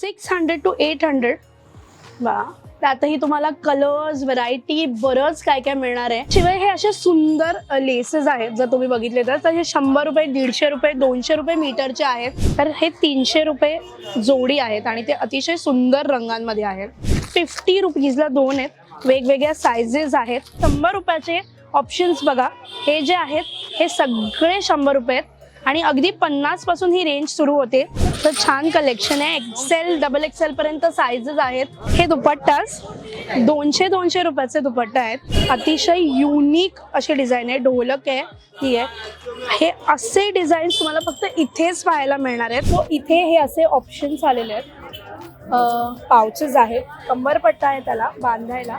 Six hundred to eight hundred. वा त्यातही तुम्हाला कलर्स व्हरायटी बरंच काय काय मिळणार आहे. शिवाय हे असे सुंदर लेसेस आहेत जर तुम्ही बघितले तर. तर हे शंभर रुपये दीडशे रुपये दोनशे रुपये मीटरचे आहेत. तर हे तीनशे रुपये जोडी आहेत आणि ते अतिशय सुंदर रंगांमध्ये आहेत. फिफ्टी रुपीजला दोन आहेत. वेगवेगळ्या सायझेस आहेत. शंभर रुपयाचे ऑप्शन्स बघा. हे जे आहेत हे सगळे शंभर रुपये आहेत. आणि अगदी पन्नासपासून ही रेंज सुरू होते. तर छान कलेक्शन आहे. एक्सेल डबल एक्सेल पर्यंत साईजेस आहेत. हे दुपट्टाच दोनशे दोनशे रुपयाचे दुपट्टा आहेत. अतिशय युनिक अशी डिझाईन आहे. ढोलक आहे. ही आहे. हे असे डिझाईन्स तुम्हाला फक्त इथेच पाहायला मिळणार आहेत. तो इथे हे असे ऑप्शन्स आलेले आहेत. पावचेस आहेत. कंबरपट्टा आहे त्याला बांधायला.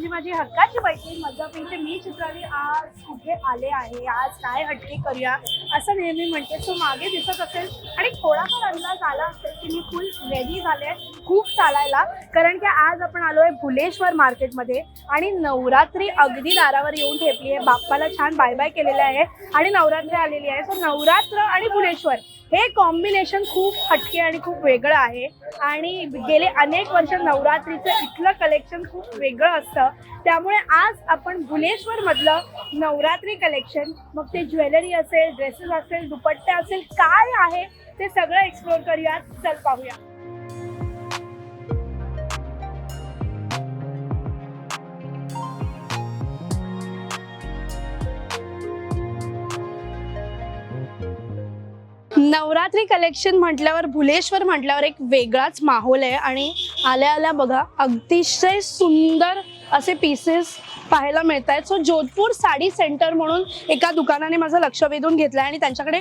तुझी माझी हक्काची मैत्रीण मजा मी चित्राली आज कुठे आले आहे? आज काय हटके करूया? असं नेहमी म्हणते. तो मागे दिसत असेल आणि थोडाफार अंदाज आला असेल की मी फुल रेडी झाले खूप चालायला. कारण की आज आपण आलो आहे भुलेश्वर मार्केटमध्ये आणि नवरात्री अगदी दारावर येऊन ठेपली आहे. बाप्पाला छान बाय बाय केलेलं आहे आणि नवरात्री आलेली आहे. तर नवरात्र आणि भुलेश्वर हे कॉम्बिनेशन खूप हटके आणि खूप वेगळं आहे. आणि गेले अनेक वर्ष नवरात्रीचं इथलं कलेक्शन खूप वेगळं असतं. त्यामुळे आज आपण भुलेश्वर मधलं नवरात्री कलेक्शन मग ते ज्वेलरी असेल ड्रेसेस असेल दुपट्टे असेल काय आहे ते सगळं एक्सप्लोर करूयात. चल पाहूया. नवरात्री कलेक्शन म्हटल्यावर भुलेश्वर म्हटल्यावर एक वेगळाच माहोल आहे. आणि आल्या आल्या बघा अतिशय सुंदर असे पीसेस पाहायला मिळत आहेत सो जोधपूर साडी सेंटर म्हणून एका दुकानाने माझं लक्ष वेधून घेतलं आहे आणि त्यांच्याकडे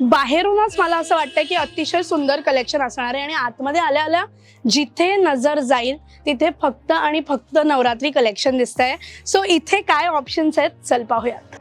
बाहेरूनच मला असं वाटतं की अतिशय सुंदर कलेक्शन असणार आहे. आणि आतमध्ये आल्या आल्या जिथे नजर जाईल तिथे फक्त आणि फक्त नवरात्री कलेक्शन दिसत आहे सो इथे काय ऑप्शन्स आहेत? चल पाहूयात.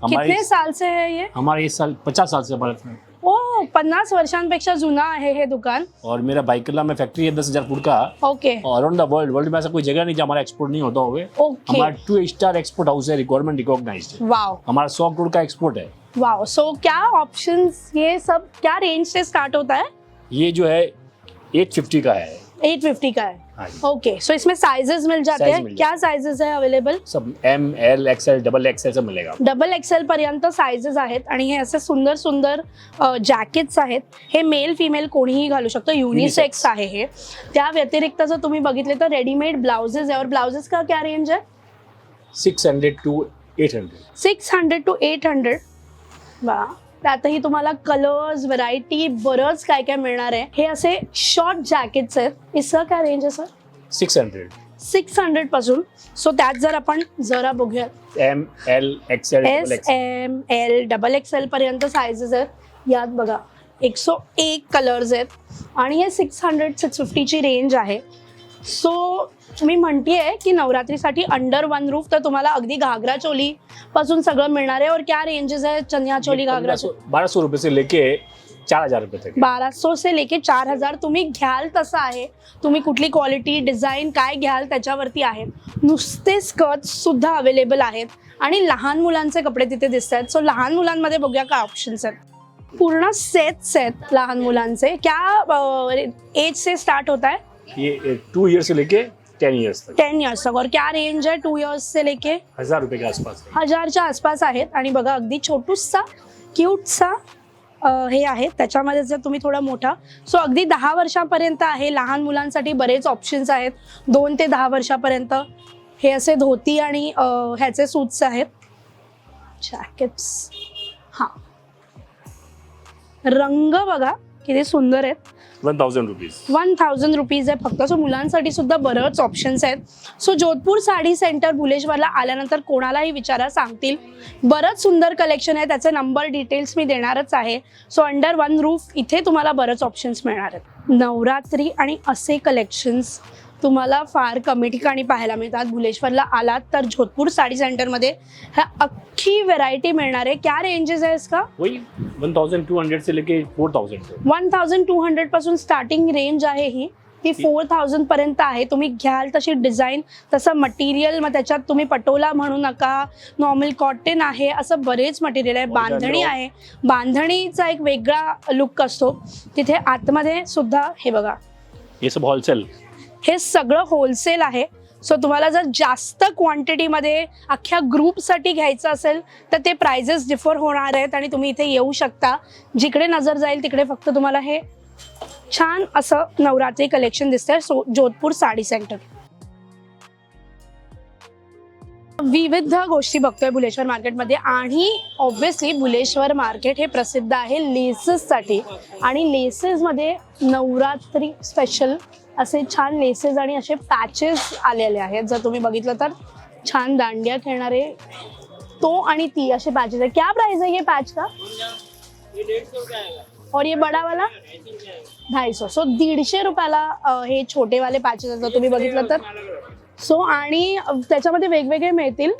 कितने साल से है ये? हमारे इस साल पचास साल से भारत में ओ पन्नास वर्षांपेक्षा जुना आहे हे दुकान। और मेरा बाइकला में फैक्ट्री है दस हज़ार फुट का। ओके। और अराउंड द वर्ल्ड वर्ल्ड में ऐसा कोई जगह नहीं जहाँ हमारा एक्सपोर्ट नहीं होता हुए ओके। हमारा टू स्टार एक्सपोर्ट हाउस है गवर्नमेंट रिकॉग्नाइज है। वाव हमारा सौ करोड़ का एक्सपोर्ट है। वाव सो क्या ऑप्शंस ये सब क्या रेंज से स्टार्ट होता है? ये जो है एट फिफ्टी का है। 850 का है? ओके सो इसमें साइजेस मिल जाते हैं। क्या साइजेस है। अवेलेबल सब M L XL double XL सब मिलेगा डबल एक्सेल पर्यंत साइजेस आहेत आणि हे असे सुंदर सुंदर जॅकेट्स आहेत. हे मेल फिमेल कोणीही घालू शकतो. युनिसेक्स आहे हे. त्या व्यतिरिक्त जर तुम्ही बघितले तर रेडीमेड ब्लाउजेस आहे और ब्लाउजेस का क्या रेंज है six hundred to eight hundred six hundred to eight hundred वा. त्यातही तुम्हाला कलर्स व्हरायटी बरंच काय काय मिळणार आहे. हे असे शॉर्ट जॅकेट्स आहेत. इसका काय रेंज आहे सर सिक्स हंड्रेड सिक्स हंड्रेडपासून. सो त्यात जर आपण जरा बघूयात. M L XL double S M L double XL पर्यंत सायझेस आहेत. यात बघा एकशे एक कलर्स आहेत. आणि हे सिक्स हंड्रेड सिक्स फिफ्टीची रेंज आहे. सो मी म्हणतीये की नवरात्रीसाठी अंडर वन रूफ तर तुम्हाला अगदी घागरा चोली पासून सगळं मिळणार आहे. और क्या रेंजेस है चनिया चोली घागरा चोली? बारह सौ रुपए से लेके चार हजार रुपए तक। बारा सो से लेके चार हजार तुम्ही घ्याल तसं आहे. तुम्ही कुठली क्वालिटी डिझाईन काय घ्याल त्याच्यावरती आहे. नुसते स्कर्ट सुद्धा अवेलेबल आहेत. आणि लहान मुलांचे कपडे तिथे दिसत आहेत सो लहान मुलांमध्ये बघूया काय ऑप्शन्स आहेत. पूर्ण सेट्स आहेत लहान मुलांचे. क्या एज से स्टार्ट होता है ये टू ईयर से लेके टेन ईयर्स तक। टेन इयर्स तक. और क्या रेंज है टू इयर्स से लेके? हजार रुपए के आसपास है। हजारच्या आसपास आहेत. आणि बघा अगदी छोटूसा क्यूटसा अ, हे आहे. त्याच्यामध्ये जर तुम्ही थोडा मोठा सो अगदी दहा वर्षापर्यंत आहे. लहान मुलांसाठी बरेच ऑप्शन्स आहेत. दोन ते दहा वर्षापर्यंत हे असे धोती आणि अ, ह्याचे सूट्स आहेत. जॅकेट्स हां. रंग बघा किती सुंदर आहेत. One thousand rupees one thousand rupees आहे फक्त. सो मुलांसाठी सुद्धा बरंच ऑप्शन्स आहेत. सो जोधपूर साडी सेंटर भुलेश्वरला आल्यानंतर कोणालाही विचारा सांगतील. बरंच सुंदर कलेक्शन आहे. त्याचे नंबर डिटेल्स मी देणारच आहे. सो अंडर वन रूफ इथे तुम्हाला बरंच ऑप्शन्स मिळणार आहेत. नवरात्री आणि असे कलेक्शन्स तुम्हाला फार कमी ठिकाणी पाहायला मिळतात. भुलेश्वरला आलात तर जोधपूर साडी सेंटरमध्ये ह्या अख्खी व्हेरायटी मिळणार. आहे क्या रेंजेस आहे इसका वही वन थाउजेंड टू हंड्रेड से लेके फोर थाउजेंड तक वन थाउजंड टू हंड्रेडपासून स्टार्टिंग रेंज आहे ही. ती फोर थाउजंड पर्यंत आहे. तुम्ही घ्याल तशी डिझाईन तसं मटेरियल मग त्याच्यात तुम्ही पटोला म्हणू नका नॉर्मल कॉटन आहे असं बरेच मटेरियल आहे. बांधणी आहे. बांधणीचा एक वेगळा लुक असतो. तिथे आतमध्ये सुद्धा हे बघा. ये सब होलसेल हे सगळं होलसेल आहे. सो तुम्हाला जर जास्त क्वांटिटीमध्ये अख्ख्या ग्रुपसाठी घ्यायचं असेल तर ते प्राइजेस डिफर होणार आहेत आणि तुम्ही इथे येऊ शकता. जिकडे नजर जाईल तिकडे फक्त तुम्हाला हे छान असं नवरात्री कलेक्शन दिसतंय. सो जोधपूर साडी सेंटर विविध गोष्टी बघतोय बुलेश्वर मार्केटमध्ये आणि ऑब्व्हियसली बुलेश्वर मार्केट हे प्रसिद्ध आहे लेसेससाठी. आणि लेसेसमध्ये नवरात्री स्पेशल असे छान लेसेस आणि असे पॅचेस आलेले आहेत. जर तुम्ही बघितलं तर छान दांडिया खेळणारे तो आणि ती असे पॅचेस आहे क्या प्राइस आहे हे पॅच का? और ये बड़ा वाला? ढाई सो. दीडशे रुपयाला हे छोटे वाले पॅचेस जर तुम्ही बघितलं तर सो आणि त्याच्यामध्ये वेगवेगळे मिळतील.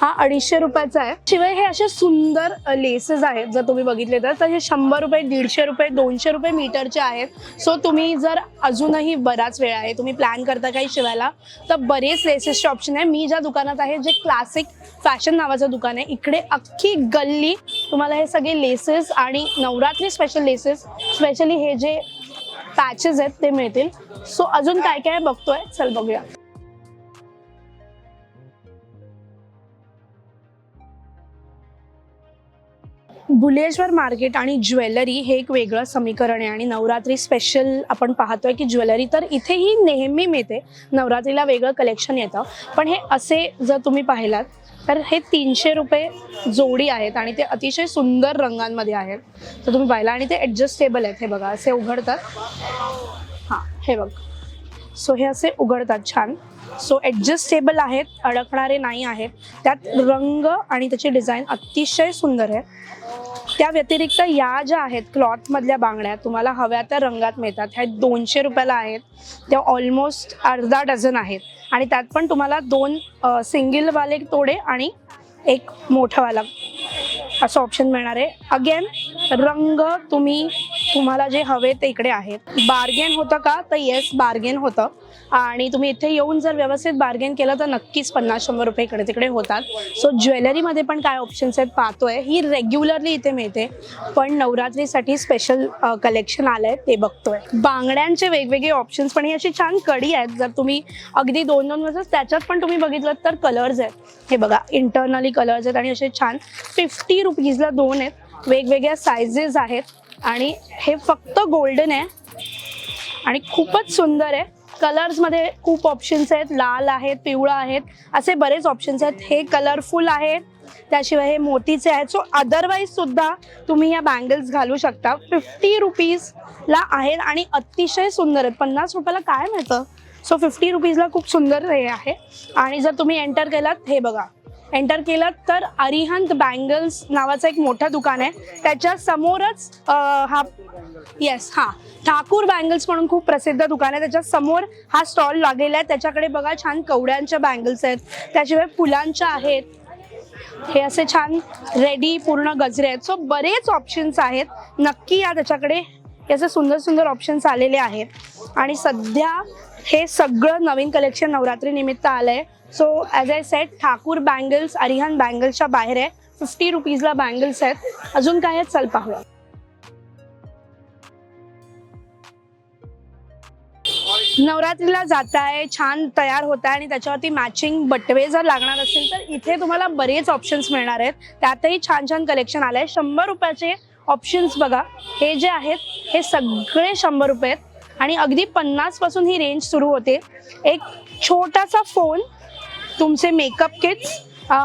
हा अडीचशे रुपयाचा आहे. शिवाय हे असे सुंदर लेसेस आहेत जर तुम्ही बघितले तर. तर हे शंभर रुपये दीडशे रुपये दोनशे रुपये मीटरचे आहेत. सो तुम्ही जर अजूनही बराच वेळ आहे तुम्ही प्लॅन करता काही शिवायला तर बरेच लेसेसचे ऑप्शन आहे. मी ज्या दुकानात आहे जे क्लासिक फॅशन नावाचं दुकान आहे इकडे अख्खी गल्ली तुम्हाला हे सगळे लेसेस आणि नवरात्री स्पेशल लेसेस स्पेशली हे जे पॅचेस आहेत ते मिळतील. सो अजून काय काय बघतोय? चल बघूया. बुलेश्वर मार्केट आणि ज्वेलरी हे एक वेगळं समीकरण आहे. आणि नवरात्री स्पेशल आपण पाहतोय की ज्वेलरी तर इथेही नेहमी मिळते. नवरात्रीला वेगळं कलेक्शन येतं. पण हे असे जर तुम्ही पाहिलात तर हे तीनशे रुपये जोडी आहेत आणि ते अतिशय सुंदर रंगांमध्ये आहेत. तर तुम्ही पाहिला आणि ते ॲडजस्टेबल आहेत. हे बघा असे उघडतात. हां हे बघ. सो हे असे उघडतात छान. सो ॲडजस्टेबल आहेत अडकणारे नाही आहेत. त्यात रंग आणि त्याची डिझाईन अतिशय सुंदर आहे. त्या व्यतिरिक्त या ज्या आहेत क्लॉथमधल्या बांगड्या तुम्हाला हव्या त्या रंगात मिळतात. ह्या दोनशे रुपयाला आहेत. त्या ऑलमोस्ट अर्धा डझन आहेत. आणि त्यात पण तुम्हाला दोन सिंगलवाले तोडे आणि एक मोठावाला असं ऑप्शन मिळणार आहे. अगेन रंग तुम्ही तुम्हाला जे हवे ते इकडे आहेत. बार्गेन होतं का? तर येस बार्गेन होतं. आणि तुम्ही इथे येऊन जर व्यवस्थित बार्गेन केलं तर नक्कीच पन्नास शंभर रुपये इकडे तिकडे होतात. सो ज्वेलरीमध्ये पण काय ऑप्शन्स आहेत पाहतोय. ही रेग्युलरली इथे मिळते. पण नवरात्रीसाठी स्पेशल कलेक्शन आलं आहे ते बघतोय. बांगड्यांचे वेगवेगळे ऑप्शन्स पण ही अशी छान कडी आहेत. जर तुम्ही अगदी दोन दोन वर्ष त्याच्यात पण तुम्ही बघितलं तर कलर्स आहेत. हे बघा इंटरनली कलर्स आहेत आणि असे छान फिफ्टी रुपीजला दोन आहेत. वेगवेगळ्या सायझेस आहेत. आणि हे फक्त गोल्डन आहे. आणि खूपच सुंदर आहे. कलर्समध्ये खूप ऑप्शन्स आहेत. लाल आहेत पिवळा आहेत. असे बरेच ऑप्शन्स आहेत. हे कलरफुल आहेत. त्याशिवाय हे मोतीचे आहेत. सो अदरवाईज सुद्धा तुम्ही या बँगल्स घालू शकता. फिफ्टी रुपीजला आहेत आणि अतिशय सुंदर आहेत. पन्नास रुपयाला काय मिळतं? सो फिफ्टी रुपीजला खूप सुंदर हे आहे. आणि जर तुम्ही एंटर केलात हे बघा. एंटर केलं तर अरिहंत बँगल्स नावाचं एक मोठं दुकान आहे. त्याच्या समोरच हा येस हां ठाकूर बँगल्स म्हणून खूप प्रसिद्ध दुकान आहे. त्याच्यासमोर हा स्टॉल लागलेला आहे. त्याच्याकडे बघा छान कवड्यांच्या बँगल्स आहेत. त्याशिवाय फुलांच्या आहेत. हे असे छान रेडी पूर्ण गजरे आहेत. सो बरेच ऑप्शन्स आहेत. नक्की या त्याच्याकडे याचे सुंदर सुंदर ऑप्शन्स आलेले आहेत. आणि सध्या हे सगळं नवीन कलेक्शन नवरात्री निमित्त आलं आहे so as I said Thakur bangles Arihan बँगल्सच्या बाहेर आहे. फिफ्टी रुपीजला बँगल्स आहेत. अजून काय आहेत? चल पाहूया. नवरात्रीला जाताय छान तयार होत आहे आणि त्याच्यावरती मॅचिंग बटवे जर लागणार असेल तर इथे तुम्हाला बरेच ऑप्शन्स मिळणार आहेत. त्यातही छान छान कलेक्शन आलं आहे शंभर रुपयाचे ऑप्शन्स बघा. हे जे आहेत हे सगळे शंभर रुपये आहेत. आणि अगदी पन्नासपासून ही रेंज सुरू होते. एक छोटासा फोन तुमचे मेकअप किट्स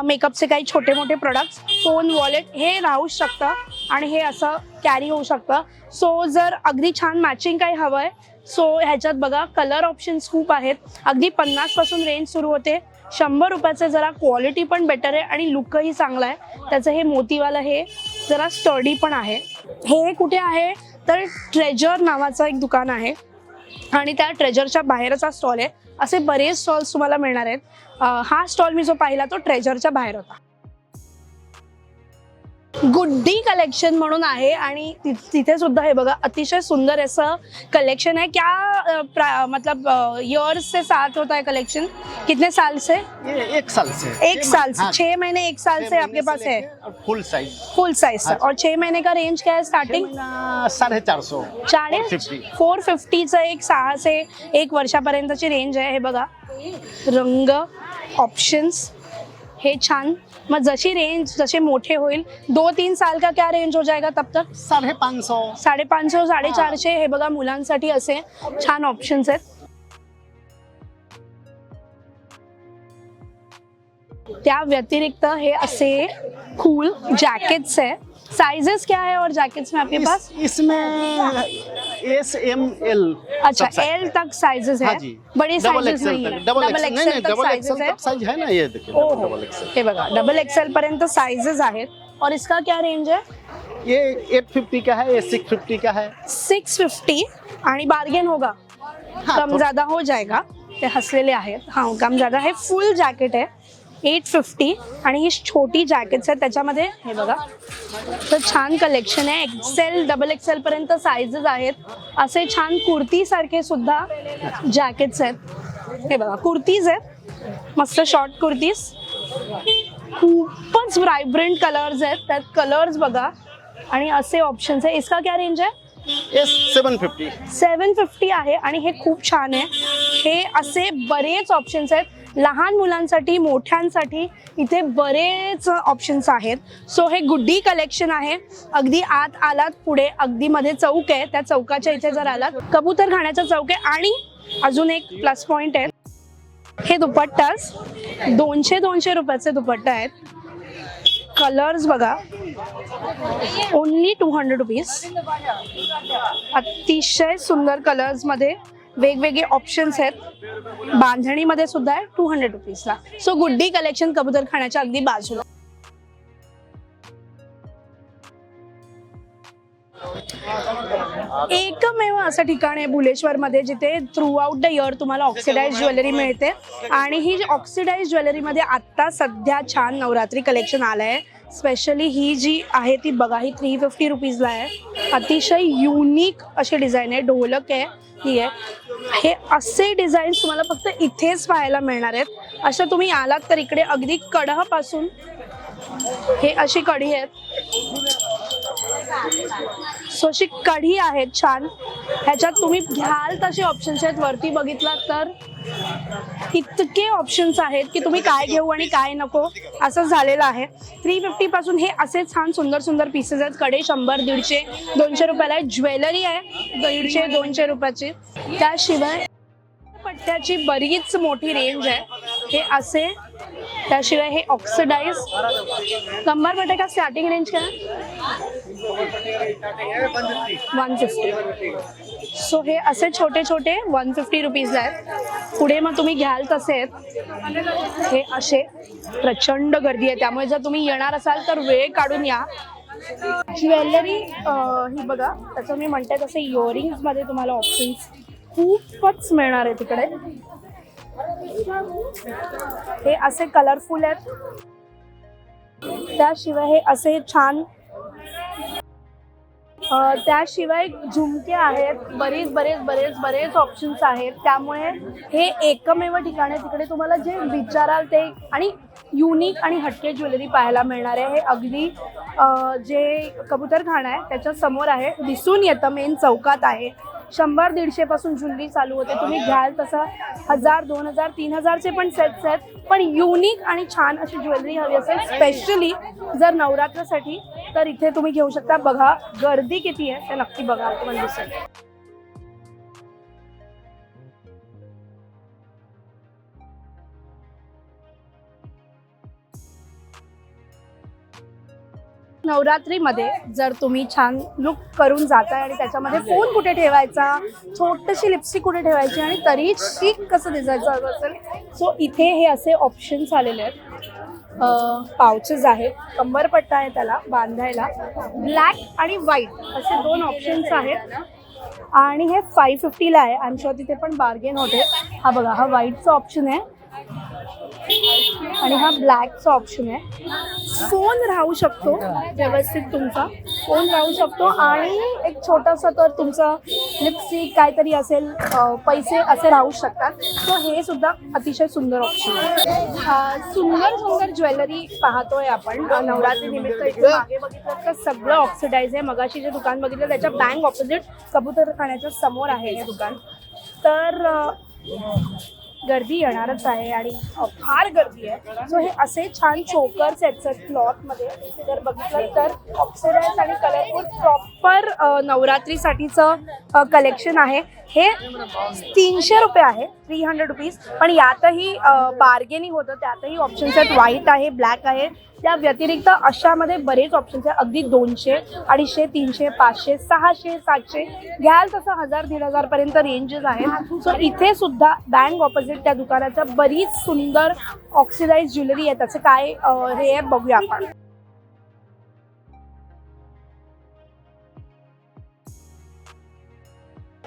मेकअपचे काही छोटे मोठे प्रोडक्ट्स फोन वॉलेट हे राहू शकतं आणि हे असं कॅरी होऊ शकतं. सो जर अगदी छान मॅचिंग काही हवं आहे सो ह्याच्यात बघा कलर ऑप्शन्स खूप आहेत. अगदी पन्नासपासून रेंज सुरू होते. शंभर रुपयाचं जरा क्वालिटी पण बेटर आहे आणि लुकही चांगला आहे. त्याचं हे मोतीवालं हे जरा स्टडी पण आहे. हे कुठे आहे? तर ट्रेजर नावाचं एक दुकान आहे. आणि त्या ट्रेजरच्या बाहेरचा स्टॉल आहे. असे बरेच स्टॉल्स तुम्हाला मिळणार आहेत. हा स्टॉल मी जो पाहिला तो ट्रेजरच्या बाहेर होता. गुड्डी कलेक्शन म्हणून आहे आणि तिथे सुद्धा हे बघा अतिशय सुंदर असं कलेक्शन है क्या प्रा- मतलब ईयर्स से साथ होता है कलेक्शन? कितने साल से? एक साल से। एक साल से छह महीने एक साल से आपके पास है? फुल साइज फुल साइज हाँ। और छह महीने का रेंज क्या है स्टार्टिंग साढ़े चार सौ। 450. फोर फिफ्टीचं एक सहा से एक वर्षापर्यंतची रेंज आहे हे बघा. रंग ऑप्शन्स हे छान. मग जशी रेंज जसे मोठे होईल दो तीन साल का क्या रेंज हो जाएगा तब तक? साढ़े पाँच सौ साडेपाचशे साडेचारशे हे बघा मुलांसाठी असे छान ऑप्शन्स आहेत. त्या व्यतिरिक्त हे असे कूल जॅकेट्स आहे. साइजेस क्या है और जैकेट्स में आपके इस, पास? इसमें एस एम एल अच्छा एल तक साइजेस हाँ। है जी। बड़ी साइजेस नहीं है। डबल नहीं एक्सेल नहीं तक डबल है। तक साइज़ है ना ये देखिए डबल एक्सएल हे बघा डबल एक्सेल पर्यंत साइजेस आहेत। और इसका क्या रेंज है? ये एट फिफ्टी का है ये सिक्स फिफ्टी का है। सिक्स फिफ्टी आणि बार्गेन होगा। हाँ, कम ज़्यादा हो जाएगा। ते हसलेले आहेत। हा कम ज़्यादा है। फुल जॅकेट आहे एट फिफ्टी आणि ही छोटी जॅकेट्स आहेत. त्याच्यामध्ये हे बघा तर छान कलेक्शन आहे. एक्सेल डबल एक्सेल पर्यंत साईजेस आहेत. असे छान कुर्ती सारखे सुद्धा जॅकेट्स आहेत. हे बघा कुर्तीज आहेत. मस्त शॉर्ट कुर्तीज. खूपच व्हायब्रंट कलर्स आहेत. त्यात कलर्स बघा. आणि असे ऑप्शन्स आहे. इसका क्या रेंज आहे? सेवन फिफ्टी सेवन फिफ्टी आहे आणि हे खूप छान आहे. हे असे बरेच ऑप्शन्स आहेत. लहान मुलांसाठी मोठ्यांसाठी इथे बरेच ऑप्शन्स आहेत. सो हे गुड्डी कलेक्शन आहे. अगदी आत आलात पुढे अगदी मध्ये चौक आहे. त्या चौकाच्या इथे जर आलात कबूतर खाण्याचा चौक आहे. आणि अजून एक प्लस पॉइंट आहे. हे दुपट्टाच दोनशे दोनशे रुपयाचे दुपट्टा आहेत. कलर्स बघा. ओन्ली टू हंड्रेड रुपीज अतिशय सुंदर कलर्समध्ये वेगवेगळे ऑप्शन्स आहेत. बांधणीमध्ये सुद्धा आहे टू हंड्रेड रुपीजला सो गुड्डी कलेक्शन कबूतर खाण्याच्या अगदी बाजूला. एकमेव असं ठिकाण आहे भुलेश्वरमध्ये जिथे थ्रू आउट द इयर तुम्हाला ऑक्सिडाईज ज्वेलरी मिळते. आणि ही ऑक्सिडाईज ज्वेलरीमध्ये आत्ता सध्या छान नवरात्री कलेक्शन आलं आहे स्पेशली ही जी आहे ती बघा ही थ्री फिफ्टी रुपीजला आहे. अतिशय युनिक अशी डिझाईन आहे ढोलक आहे ही आहे. हे असे डिझाईन्स तुम्हाला फक्त इथेच पाहायला मिळणार आहेत. अशा तुम्ही आलात तर इकडे अगदी कडहपासून हे अशी कढी आहेत. सो अशी कढी आहेत छान. ह्याच्यात तुम्ही घ्याल तसे ऑप्शन्स आहेत. वरती बघितलात तर इतके ऑप्शन्स आहेत की तुम्ही काय घेऊ आणि काय नको असं झालेलं आहे. थ्री फिफ्टी पासून हे असे छान सुंदर सुंदर पीसेस आहेत. कडे शंभर दीडशे दोनशे रुपयाला आहे. ज्वेलरी आहे. दीडशे दोनशे रुपयाची. त्याशिवाय पट्ट्याची बरीच मोठी रेंज आहे. हे असे त्याशिवाय हे ऑक्सिडाइज कंबर पट्टे का स्टार्टिंग रेंज काय? वन फिफ्टी सो हे असे छोटे छोटे वन फिफ्टी रुपीजला आहेत. पुढे मग तुम्ही घ्याल तसे आहेत. हे असे प्रचंड गर्दी आहे. त्यामुळे जर तुम्ही येणार असाल तर वेळ काढून या. ज्वेलरी ही बघा त्याचं मी म्हणते तसे इयरिंग्समध्ये तुम्हाला ऑप्शन्स खूपच मिळणार आहे तिकडे. हे असे कलरफुल आहेत. त्याशिवाय हे असे छान त्याशिवाय झुमके आहेत बरेच बरेच बरेच बरेच ऑप्शन्स आहेत. त्यामुळे हे एकमेव ठिकाण आहे. तिकडे तुम्हाला जे विचाराल ते आणि युनिक आणि हटके ज्वेलरी पाहायला मिळणार आहे. हे अगदी जे कबूतर खाणं आहे त्याच्यासमोर आहे. दिसून येतं मेन चौकात आहे. शंभर दीडशे पासून ज्वेलरी चालू होते. तुम्ही घ्याल तसं हजार दोन हजार तीन हजारचे पण सेट्स आहेत. पण युनिक आणि छान अशी ज्वेलरी हवी असेल स्पेशली जर नवरात्रासाठी तर इथे तुम्ही घेऊ शकता. बघा गर्दी किती आहे ते नक्की बघा. तुम्हाला दिसेल नवरात्रीमध्ये जर तुम्ही छान लुक करून जाताय आणि त्याच्यामध्ये फोन कुठे ठेवायचा? छोटीशी लिपस्टिक कुठे ठेवायची आणि तरी शीक कसं दिसायचं असेल? सो इथे हे असे ऑप्शन्स आलेले आहेत. पाउचेस आहेत. कंबरपट्टा आहे त्याला बांधायला. ब्लॅक आणि व्हाईट असे दोन ऑप्शन्स आहेत. आणि हे फाय फिफ्टीला आहे. आय एम शुअर तिथे पण बार्गेन होते. हा बघा हा व्हाईटचा ऑप्शन आहे. आणि हा ब्लॅकचा ऑप्शन आहे. फोन राहू शकतो व्यवस्थित तुमचा. फोन राहू शकतो आणि एक छोटासा तर तुमचा लिपस्टिक काहीतरी असेल पैसे असे राहू शकतात. सो हे सुद्धा अतिशय सुंदर ऑप्शन आहे. सुंदर सुंदर ज्वेलरी पाहतोय आपण. नवरात्री निमित्त इथे मागे बघितलं तर सगळं ऑक्सिडाईज आहे. मगाशी जे दुकान बघितलं त्याच्या बँक ऑपोजिट कबूतर खाण्याच्या समोर आहे हे दुकान. तर गर्दी येणारच आहे आणि फार गर्दी आहे. सो हे असे छान चोकर्स आहेत सर क्लॉथमध्ये जर बघितलं तर ऑक्सिडाईज आणि कलरफुल प्रॉपर नवरात्रीसाठीचं कलेक्शन आहे. हे तीनशे रुपये आहे. थ्री हंड्रेड रुपीज पण यातही बार्गेनिंग होतं. त्यातही ऑप्शन्स आहेत. व्हाईट आहे ब्लॅक आहे. त्या व्यतिरिक्त अशामध्ये बरेच ऑप्शन्स आहेत. अगदी दोनशे अडीचशे तीनशे पाचशे सहाशे सातशे. घ्याल तसं हजार दीड हजारपर्यंत रेंजेस आहेत. सो इथे सुद्धा बँक ऑपोजिट त्या दुकानाच्या बरीच सुंदर ऑक्सिडाईज ज्वेलरी आहे त्याचं काय हे आहे बघूया आपण.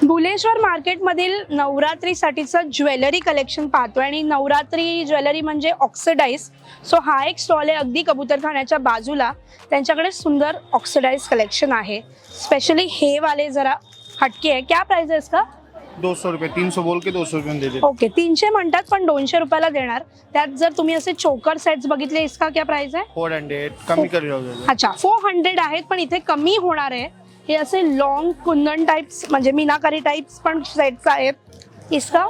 भुलेश्वर मार्केटमधील नवरात्रीसाठीचं ज्वेलरी कलेक्शन पाहतोय आणि नवरात्री ज्वेलरी म्हणजे ऑक्सिडाईज सो हा एक स्टॉल आहे अगदी कबूतरखान्याच्या बाजूला. त्यांच्याकडे सुंदर ऑक्सिडाईज कलेक्शन आहे. स्पेशली हे वाले जरा हटके आहे. क्या प्राइस आहे इसका? दो सौ रुपये तीन सौ बोल के दो सौ रुपये ओके तीनशे म्हणतात पण दोनशे रुपयाला देणार. त्यात जर तुम्ही असे चोकर सेट्स बघितले इसका क्या प्राइस आहे? फोर हंड्रेड कमी कर अच्छा फोर हंड्रेड आहेत पण इथे कमी होणार आहे. हे असे लॉंग कुंदन टाइप्स म्हणजे मीनाकारी टाइप्स पण सेट्स आहेत. इसका?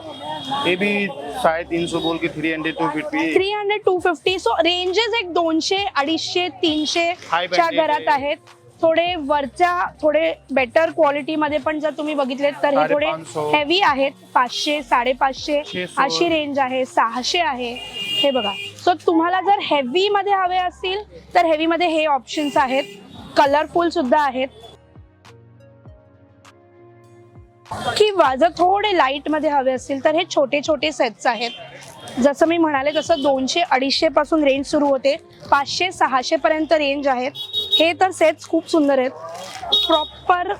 ये भी साढ़े तीन सौ बोल के three hundred two fifty three hundred two fifty so ranges एक दोनशे अडीचशे तीनशे High च्या banded घरात आहे. आहेत. थोडे वरच्या थोडे बेटर क्वालिटीमध्ये पण जर तुम्ही बघितलेत तर हे थोडे 550. हेवी आहेत. पाचशे साडेपाचशे 600. अशी रेंज आहे. सहाशे आहे. हे बघा. सो तुम्हाला जर हेवी मध्ये हवे असतील तर हेवी मध्ये हे ऑप्शन्स आहेत. कलरफुल सुद्धा आहेत. किंवा जर थोडे लाइटमध्ये हवे असतील तर हे छोटे छोटे सेट्स आहेत. जसं मी म्हणाले तसं दोनशे अडीचशे पासून रेंज सुरू होते. पाचशे सहाशे पर्यंत रेंज आहेत. हे तर सेट्स खूप सुंदर आहेत. प्रॉपर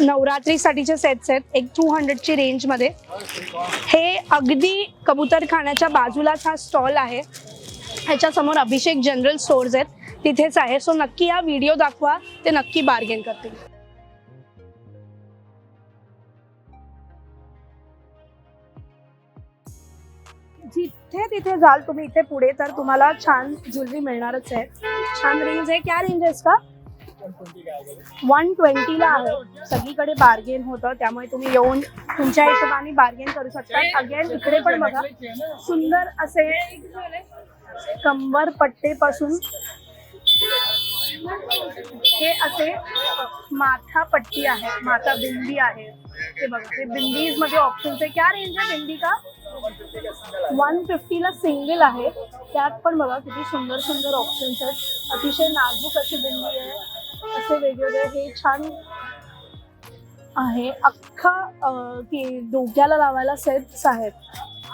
नवरात्रीसाठीचे सेट्स आहेत. एक टू हंड्रेडची रेंजमध्ये हे अगदी कबूतरखान्याच्या बाजूलाच हा स्टॉल आहे. ह्याच्यासमोर अभिषेक जनरल स्टोअर्स आहेत. तिथेच आहे. सो नक्की हा व्हिडिओ दाखवा. ते नक्की बार्गेन करतील. जिथे तिथे जाल तुम्ही इथे पुढे तर तुम्हाला छान ज्वेलरी मिळणारच आहे. छान रेंज आहे. क्या रेंज आहे का वन ट्वेंटीला आहे. सगळीकडे बार्गेन होतं. त्यामुळे तुम्ही येऊन तुमच्या हिशोबाने बार्गेन करू शकता. अगेन इकडे पण बघा. सुंदर असे कंबर पट्टेपासून हे असे माथा पट्टी आहे, माथा बिंदी आहे. हे बघा, हे बिंदीज मध्ये ऑप्शन्स आहे. क्या रेंज आहे बिंदी का? वन फिफ्टीला सिंगल आहे. त्यात पण बघा किती सुंदर सुंदर ऑप्शन्स आहेत. अतिशय नाजूक अशी बिंदी आहे. असे वेगवेगळे, हे छान आहे. अख्खा की डोक्याला लावायला सेट्स आहेत.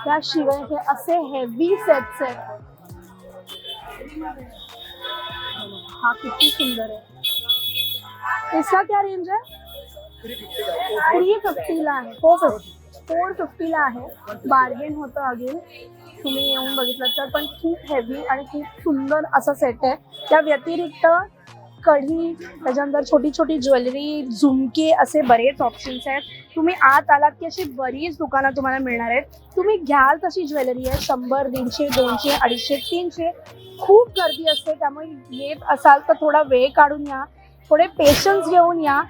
त्याशिवाय हे असे हेवी सेट्स आहेत. हा किती सुंदर आहे. इसका क्या रेंज है थ्री फिफ्टीला आहे. फोर फिफ्टी फोर फिफ्टीला आहे. बार्गेन होतं अगेन तुम्ही येऊन बघितलं तर पण खूप हेवी आणि खूप सुंदर असा सेट आहे. त्या व्यतिरिक्त कढी त्याच्यानंतर छोटी छोटी ज्वेलरी झुमके असे बरेच ऑप्शन्स आहेत. तुम्ही आत आलात की अशी बरीच दुकानं तुम्हाला मिळणार आहेत. तुम्ही घ्याल तशी ज्वेलरी आहे. शंभर दीडशे दोनशे अडीचशे तीनशे. खूप गर्दी असते त्यामुळे येत असाल तर थोडा वेळ काढून या. थोडे पेशन्स घेऊन या.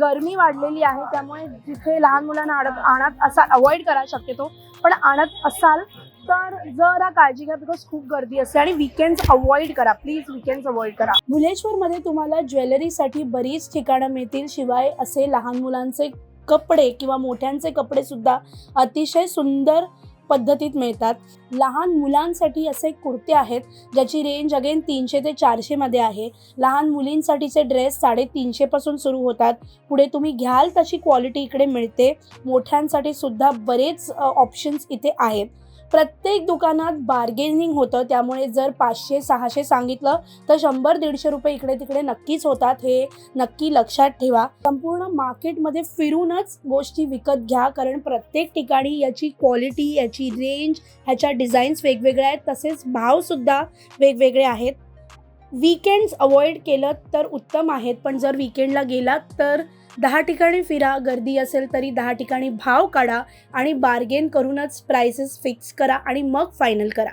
गरमी वाढलेली आहे त्यामुळे जिथे लहान मुलांना आणत आणत असाल अवॉइड करा शक्यतो. पण आणत असाल तर जरा काळजी घ्या बिकॉज खूप गर्दी असते. आणि विकेंड्स अवॉइड करा. प्लीज विकेंड्स अवॉइड करा. भुलेश्वरमध्ये तुम्हाला ज्वेलरीसाठी बरीच ठिकाणं मिळतील. शिवाय असे लहान मुलांचे कपडे किंवा मोठ्यांचे कपडे सुद्धा अतिशय सुंदर पद्धतीत मिळतात. लहान मुलांसाठी असे कुर्ते आहेत ज्याची रेंज अगेन तीनशे ते चारशेमध्ये आहे. लहान मुलींसाठीचे ड्रेस साडेतीनशेपासून सुरू होतात. पुढे तुम्ही घ्याल तशी क्वालिटी इकडे मिळते. मोठ्यांसाठी सुद्धा बरेच ऑप्शन्स इथे आहेत. प्रत्येक दुकानात बार्गेनिंग होतं. त्यामुळे जर पाचशे सहाशे सांगितलं तर शंभर दीडशे रुपये इकडे तिकडे नक्कीच होतात. हे नक्की लक्षात ठेवा. संपूर्ण मार्केटमध्ये फिरूनच गोष्टी विकत घ्या. कारण प्रत्येक ठिकाणी याची क्वालिटी याची रेंज ह्याच्या डिझाईन्स वेगवेगळ्या आहेत. तसेच भावसुद्धा वेगवेगळे आहेत. वीकेंड्स अवॉइड केलं तर उत्तम आहेत. पण जर वीकेंडला गेलात तर दहा ठिकाणी फिरा गर्दी असेल तरी दहा ठिकाणी भाव काढा आणि बार्गेन करूनच प्राइसेस फिक्स करा आणि मग फायनल करा.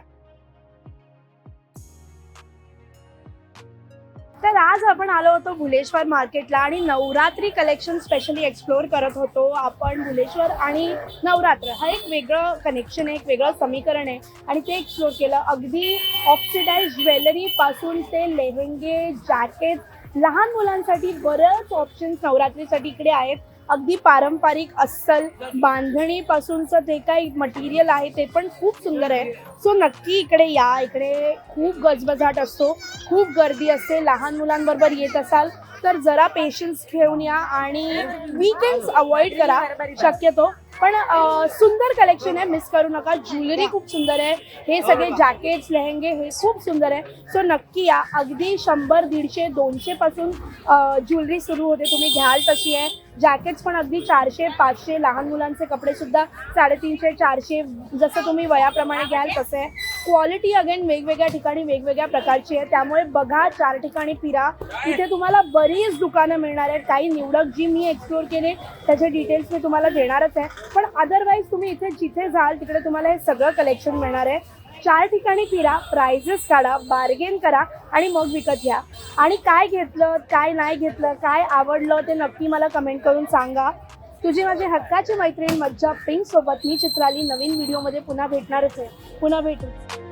तर आज आपण आलो होतो भुलेश्वर मार्केटला आणि नवरात्री कलेक्शन स्पेशली एक्सप्लोअर करत होतो. आपण भुलेश्वर आणि नवरात्र हा एक वेगळं कनेक्शन आहे एक वेगळं समीकरण आहे आणि ते एक्सप्लोअर केलं. अगदी ऑक्सिडाईज ज्वेलरीपासून ते लेहंगे जॅकेट लहान मुलांसाठी बरंच ऑप्शन्स नवरात्रीसाठी इकडे आहेत. अगदी पारंपरिक अस्सल बांधणीपासूनचं जे काही मटेरियल आहे ते पण खूप सुंदर आहे. सो नक्की इकडे या. इकडे खूप गजबजाट असतो. खूप गर्दी असते. लहान मुलांबरोबर येत असाल तर जरा पेशन्स घेऊन या आणि वीकेंड्स अवॉइड करा. शक्यतो पण सुंदर कलेक्शन आहे. मिस करू नका. ज्वेलरी खूप सुंदर आहे. हे सगळे जॅकेट्स लेहंगे हे खूप सुंदर आहे. सो नक्की या. अगदी शंभर दीडशे दोनशे पासून ज्वेलरी सुरू होते. तुम्ही घ्याल तशी आहे. जॅकेट्स पण अगदी चारशे पाचशे लहान मुलांचे कपडे सुद्धा साडेतीनशे चारशे जसं तुम्ही वयाप्रमाणे घ्याल तसे आहे. क्वालिटी अगेन वेगवेगळ्या ठिकाणी वेगवेगळ्या प्रकारची आहे. त्यामुळे बघा चार ठिकाणी फिरा. तिथे तुम्हाला बरीच दुकानं मिळणार आहेत. काही निवडक जी मी एक्सप्लोर केले त्याचे डिटेल्स मी तुम्हाला देणारच आहे. पण अदरवाईज तुम्ही इथे जिथे जाल तिकडे तुम्हाला हे सगळं कलेक्शन मिळणार आहे. चार ठिकाणी फिरा प्राइजेस काढा बार्गेन करा आणि मग विकत घ्या. आणि काय घेतलं काय नाही घेतलं काय आवडलं ते नक्की मला कमेंट करून सांगा. तुझी माझी हक्काची मैत्रीण मज्जा पिंक सोबत मी चित्राली नवीन व्हिडिओमध्ये पुन्हा भेटणारच आहे. पुन्हा भेटू.